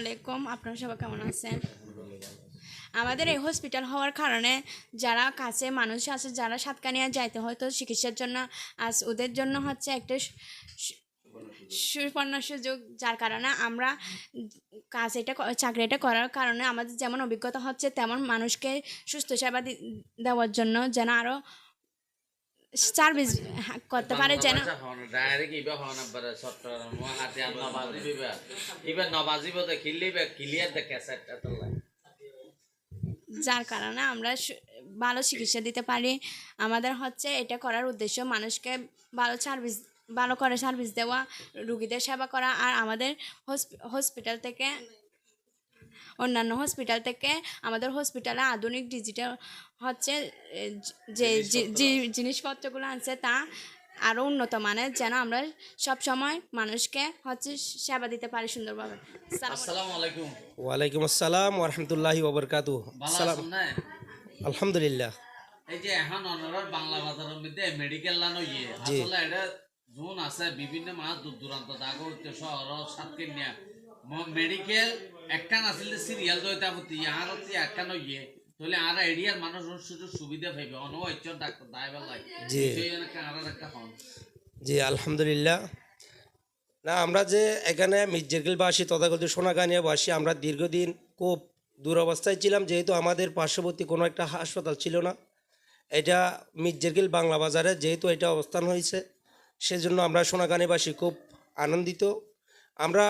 আলাইকুম। আপনারা সবাই কেমন আছেন? আমাদের এই হসপিটাল হওয়ার কারণে যারা কাছে মানুষ আছে, যারা সাতকানিয়া যাইতে হয়তো চিকিৎসার জন্য আজ ওদের জন্য হচ্ছে একটা সুপর্ণ সুযোগ। যার কারণে আমরা কাজ এটা চাকরিটা করার কারণে আমাদের যেমন অভিজ্ঞতা হচ্ছে, তেমন মানুষকে সুস্থ সেবা দেওয়ার জন্য যেন আরও সার্ভিস করতে পারে যেন যার কারণে আমরা ভালো চিকিৎসা দিতে পারি। আমাদের হচ্ছে এটা করার উদ্দেশ্য মানুষকে ভালো সার্ভিস ভালো করে সার্ভিস দেওয়া রুগীদের সেবা করা আর আমাদের হসপি- হসপিটাল থেকে অন্যান্য হসপিটাল থেকে আমাদের হসপিটালে আধুনিক ডিজিটাল হচ্ছে যে জিনিসপত্রগুলো আছে তা আরও উন্নত মানের যেন আমরা সব সময় মানুষকে হচ্ছে সেবা দিতে পারি সুন্দরভাবে। আসসালামু আলাইকুম। ওয়ালাইকুম আসসালাম ওরহামতুল্লাহি ওবরকাতু সালাম। আলহামদুলিল্লাহ। এই যে এখন অনরার বাংলা বাজারের মধ্যে মেডিকেল লানো ইয়ে। আসলে এটা জোন আছে বিভিন্ন মাস দূর দূরান্ত দাগো শহর সাতকিনিয়া মেডিকেল একখান আসলে সিরিয়াল দইতা প্রতি আর হচ্ছে একখান ইয়ে তাহলে আর এরিয়ার মানুষ সুযোগ সুবিধা পাইবে ডাক্তার লাগে জি। আর একটা হন। জি আলহামদুলিল্লাহ। না আমরা যে এখানে মির্জেরগিলবাসী তথাকথিত সোনাগানিয়াবাসী আমরা দীর্ঘদিন খুব দুরবস্থায় ছিলাম যেহেতু আমাদের পার্শ্ববর্তী কোনো একটা হাসপাতাল ছিল না। এটা মির্জেরগিল বাংলা বাজারে যেহেতু এটা অবস্থান হয়েছে সেজন্য আমরা সোনাগানিবাসী খুব আনন্দিত। আমরা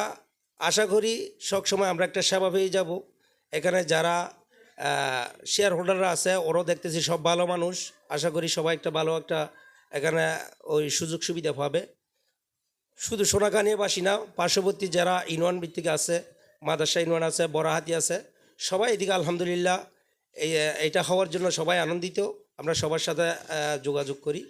আশা করি সবসময় আমরা একটা সেবা পেয়ে যাব। এখানে যারা শেয়ার হোল্ডাররা আছে, ওরাও দেখতেছি সব ভালো মানুষ। আশা করি সবাই একটা ভালো একটা এখানে ওই সুযোগ সুবিধা পাবে। শুধু সোনাকানিয়াবাসী না, পার্শ্ববর্তী যারা ইউনিয়ন ভিত্তিক আছে মাদাসা ইউনিয়ন আছে বড়াহাতি আছে, সবাই এদিকে আলহামদুলিল্লাহ এই এইটা হওয়ার জন্য সবাই আনন্দিত। আমরা সবার সাথে যোগাযোগ করি।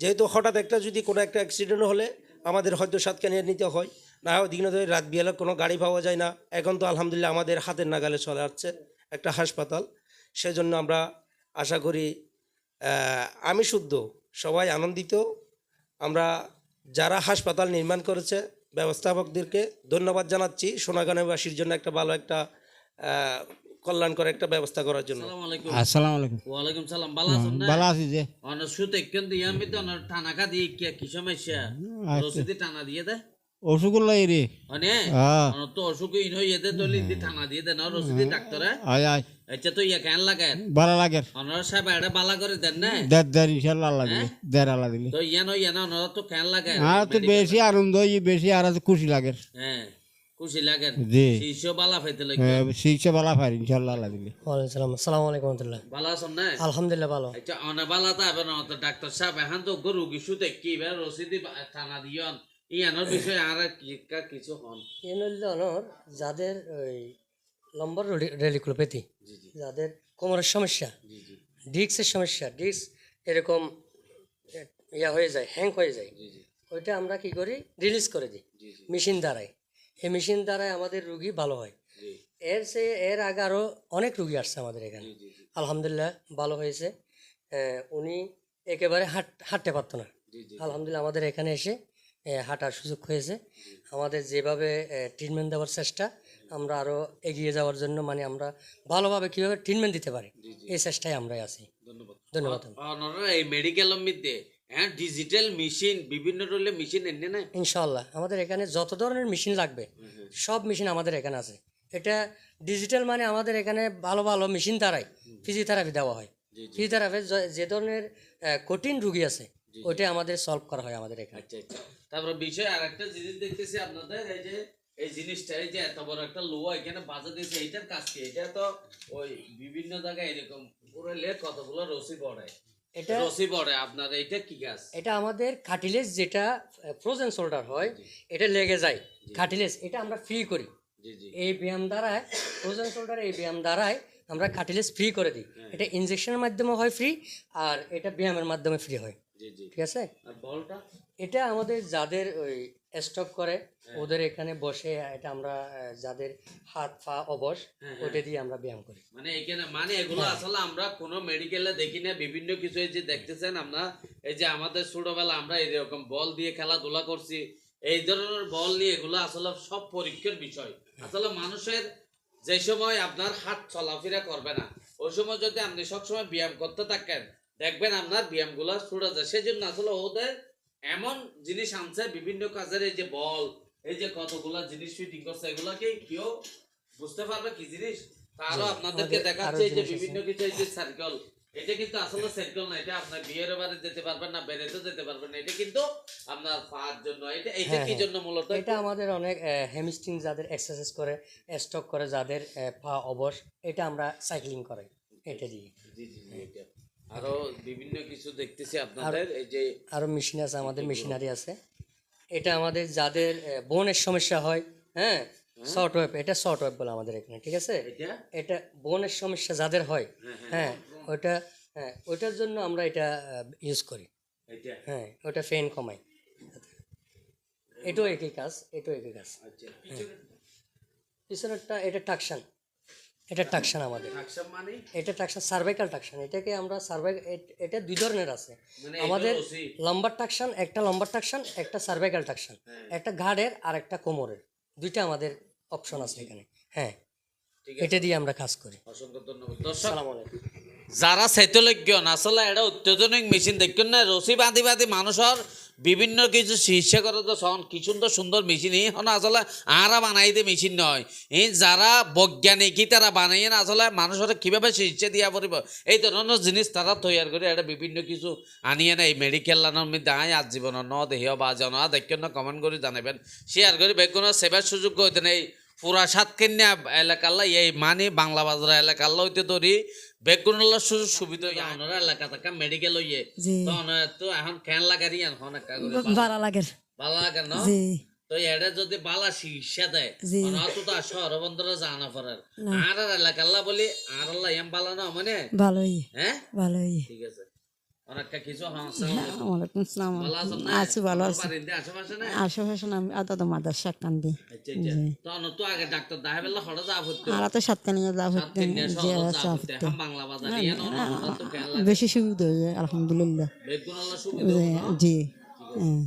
যেহেতু হঠাৎ একটা যদি কোনো একটা অ্যাক্সিডেন্ট হলে আমাদের হয়তো সাতকানিয়া নিতে হয়। না দিনে ধরে রাত বিয়ালে কোনো গাড়ি পাওয়া যায় না। এখন তো আলহামদুলিল্লাহ আমাদের হাতের নাগালে চলে আসছে একটা হাসপাতাল। সেজন্য আমরা আশা করি আমি শুদ্ধ সবাই আনন্দিত। আমরা যারা হাসপাতাল নির্মাণ করেছে ব্যবস্থাপকদেরকে ধন্যবাদ জানাচ্ছি সোনাগানেবাসীর জন্য একটা ভালো একটা কল্যাণকর একটা ব্যবস্থা করার জন্য। আসসালামু আলাইকুম। আসসালামু আলাইকুম। সালাম। ভালো আছেন না? ভালো আছি যে। অনার কিন্তু ইয়ার মধ্যে টানাকা দিয়ে কি কি সমস্যা? রসিদি টানা দিয়ে দে। অসুখ লাই রে। অনে হ্যাঁ তো অসুখ ইন হয়ে দে দলি দি টানা দিয়ে দে না রসিদি ডাক্তারে আয় আয়। আচ্ছা তো ইয়া কেন লাগে। ভালো লাগে। অনার সাহেব এটা বালা করে দেন না? দেড় দেড় ইনশাল্লাহ আল্লাহ দিলে দেড় আল্লাহ দিলে। তো ইয়া নয় ইয়া না অনার তো কেন লাগে। আর তো বেশি আনন্দ হয় বেশি আর খুশি লাগে। হ্যাঁ খুশি লাগে। জি। শিষ্য বালা ফাইতে লাগে। হ্যাঁ, শিক্ষা ভালো পারি ইনশাল্লাহ আল্লাহ দিলে। ওয়ালাইকুম সালাম আসসালামু আলাইকুম রহমতুল্লাহ। ভালো আছেন না? আলহামদুলিল্লাহ ভালো। আচ্ছা অনে বালা তা এবার তো ডাক্তার সাহেব এখন তো গরু কিছু দেখি এবার রসিদি টানা দিয়ন। ইয়ানোর বিষয়ে আর কি কিছু হন? এনর যাদের ওই লম্বর রেলিকুলোপ্যাথি যাদের কোমরের সমস্যা ডিস্কের সমস্যা ডিস্ক এরকম ইয়া হয়ে যায় হ্যাং হয়ে যায় ওইটা আমরা কি করি? রিলিজ করে দিই। মেশিন দ্বারাই। এই মেশিন দ্বারাই আমাদের রুগী ভালো হয়। এর সে এর আগে আরও অনেক রুগী আসছে আমাদের এখানে। আলহামদুলিল্লাহ ভালো হয়েছে। উনি একেবারে হাঁট হাঁটতে পারতো না। আলহামদুলিল্লাহ আমাদের এখানে এসে হাঁটার সুযোগ হয়েছে। আমাদের যেভাবে ট্রিটমেন্ট দেওয়ার চেষ্টা আমরা আরও এগিয়ে যাওয়ার জন্য মানে আমরা ভালোভাবে কীভাবে ট্রিটমেন্ট দিতে পারি এই চেষ্টায় আমরাই আছি। ধন্যবাদ। ধন্যবাদ। এই মেডিকেলের মধ্যে হ্যাঁ ডিজিটাল মেশিন বিভিন্ন রোলে মেশিন এনে না ইনশাল্লাহ আমাদের এখানে যত ধরনের মেশিন লাগবে সব মেশিন আমাদের এখানে আছে। এটা ডিজিটাল মানে আমাদের এখানে ভালো ভালো মেশিন দ্বারাই ফিজিওথেরাপি দেওয়া হয়। ফিজিওথেরাপি যে ধরনের কঠিন রুগী আছে ওইটা আমাদের সলভ করা হয় আমাদের এখানে। আচ্ছা আচ্ছা। তারপর বিষয় আর একটা জিনিস দেখতেছি আপনাদের এই যে এই জিনিসটা এই যে এত বড় একটা লোহা এখানে বাজা দিয়েছে এইটার কাজ কি? এটা তো ওই বিভিন্ন জায়গায় এরকম পুরো লে কতগুলো রসি পড়ে? এটা রসি পড়ে আপনার এইটা কি গাছ এটা আমাদের খাটিলেস যেটা ফ্রোজেন শোল্ডার হয় এটা লেগে যায় খাটিলেস এটা আমরা ফ্রি করি। এই ব্যায়াম দ্বারায় ফ্রোজেন শোল্ডার এই ব্যায়াম দ্বারায় আমরা খাটিলেস ফ্রি করে দিই। এটা ইনজেকশনের মাধ্যমে হয় ফ্রি আর এটা ব্যায়ামের মাধ্যমে ফ্রি হয়। ঠিক আছে? এটা আমাদের যাদের ওই স্টক করে ওদের এখানে বসে এটা আমরা যাদের হাত পা অবশ ওটা দিয়ে আমরা ব্যায়াম করি। মানে এখানে মানে এগুলো আসলে আমরা কোনো মেডিকেলে দেখি না বিভিন্ন কিছু এই যে দেখতেছেন আমরা এই যে আমাদের ছোটবেলা আমরা এরকম বল দিয়ে খেলাধুলা করছি এই ধরনের বল নিয়ে এগুলো আসলে সব পরীক্ষার বিষয়। আসলে মানুষের যে সময় আপনার হাত চলাফেরা করবে না ওই সময় যদি আপনি সবসময় ব্যায়াম করতে থাকেন দেখবেন আপনার ব্যায়ামগুলো ছুটে যায়। সেই জন্য আসলে ওদের এমন জিনিস আনছে বিভিন্ন কাজের এই যে বল এই যে কতগুলা জিনিস ফিটিং করছে এগুলা কি কেউ বুঝতে পারবে কি জিনিস? তারও আপনাদেরকে দেখাচ্ছে এই যে বিভিন্ন কিছু এই যে সার্কেল এটা কিন্তু আসলে সার্কেল না এটা আপনার বিয়ের বাড়ি যেতে পারবেন না বেড়াতে যেতে পারবেন না এটা কিন্তু আপনার পাওয়ার জন্য এটা এটা হ্যাঁ, কি হ্যাঁ। জন্য মূলত? এটা আমাদের অনেক হ্যামস্ট্রিং যাদের এক্সারসাইজ করে স্টক করে যাদের পা অবশ এটা আমরা সাইক্লিং করে এটা দিয়ে। জি জি জি, এটা। আরও বিভিন্ন কিছু দেখতেছি আপনাদের এই যে আরও মেশিন আছে আমাদের মেশিনারি আছে। এটা আমাদের যাদের বোনের সমস্যা হয় হ্যাঁ? শর্ট ওয়েব এটা শর্ট ওয়েব বলে আমাদের এখানে ঠিক আছে? এটা? বোনের সমস্যা যাদের হয় হ্যাঁ ওটা হ্যাঁ ওটার জন্য আমরা এটা ইউজ করি। এটা? হ্যাঁ ওটা ফেন কমাই। এটাও একই কাজ এটাও একই কাজ। আচ্ছা পিছনেরটা এটা টাকশান এটা টাকশান আমাদের। মানে এটা টাকশান সার্ভাইকাল টাকশান এটাকে আমরা সার্ভাই এটা দুই ধরনের আছে। মানে আমাদের লম্বার টাকশান একটা লম্বার টাকশান একটা সার্ভাইকাল টাকশান একটা ঘাড়ের আর একটা কোমরের। দুইটা আমাদের অপশন আছে এখানে। হ্যাঁ। এটা দিয়ে আমরা কাজ করি। অসংখ্য ধন্যবাদ। আলাইকুম। যারা শৈত্যলজ্ঞ আসলে এটা অত্যাধুনিক মেশিন দেখুন না রশি বাঁধি বাঁধি মানুষের বিভিন্ন কিছু চিকিৎসা করে তো সন কি সুন্দর সুন্দর মেশিন এই হন আসলে আরা বানাই দিয়ে মেশিন নয়। এই যারা বৈজ্ঞানিক তারা বানাইয়ে না আসলে মানুষের কীভাবে চিকিৎসা দিয়া পড়ব? এই ধরনের জিনিস তারা তৈরি করে এটা বিভিন্ন কিছু আনিয়ে না এই মেডিকেল লাইনের মধ্যে আয় আজ জীবন ন দেহ বা জন দেখেন কমেন্ট করে জানাবেন। শেয়ার করে বেগুনের সেবার সুযোগ হইতে নেই পুরা সাতকেন্যা এলাকাল্লা এই মানে বাংলা বাজার এলাকাল্লা হইতে ধরি। বেগুনের সুযোগ সুবিধা হই আমার এলাকা থাকা মেডিকেল হইয়ে। তো তো এখন কেন লাগারি এখন একটা করে ভালো লাগে বালা লাগে না? তো এটা যদি বালা চিকিৎসা দেয় জি। তো আর শহর বন্দরে জানা পড়ার। আর আর এলাকাল্লা বলি আর আল্লাহ এম বালা না মানে? ভালোই। হ্যাঁ? ভালোই। ঠিক আছে। আছি ভালো আছি। আশেপাশে আমি মাদ্রাসা কান্দি আচ্ছা আচ্ছা। আর তো বেশি সুবিধা হয়ে যায় আলহামদুলিল্লাহ জি হ্যাঁ।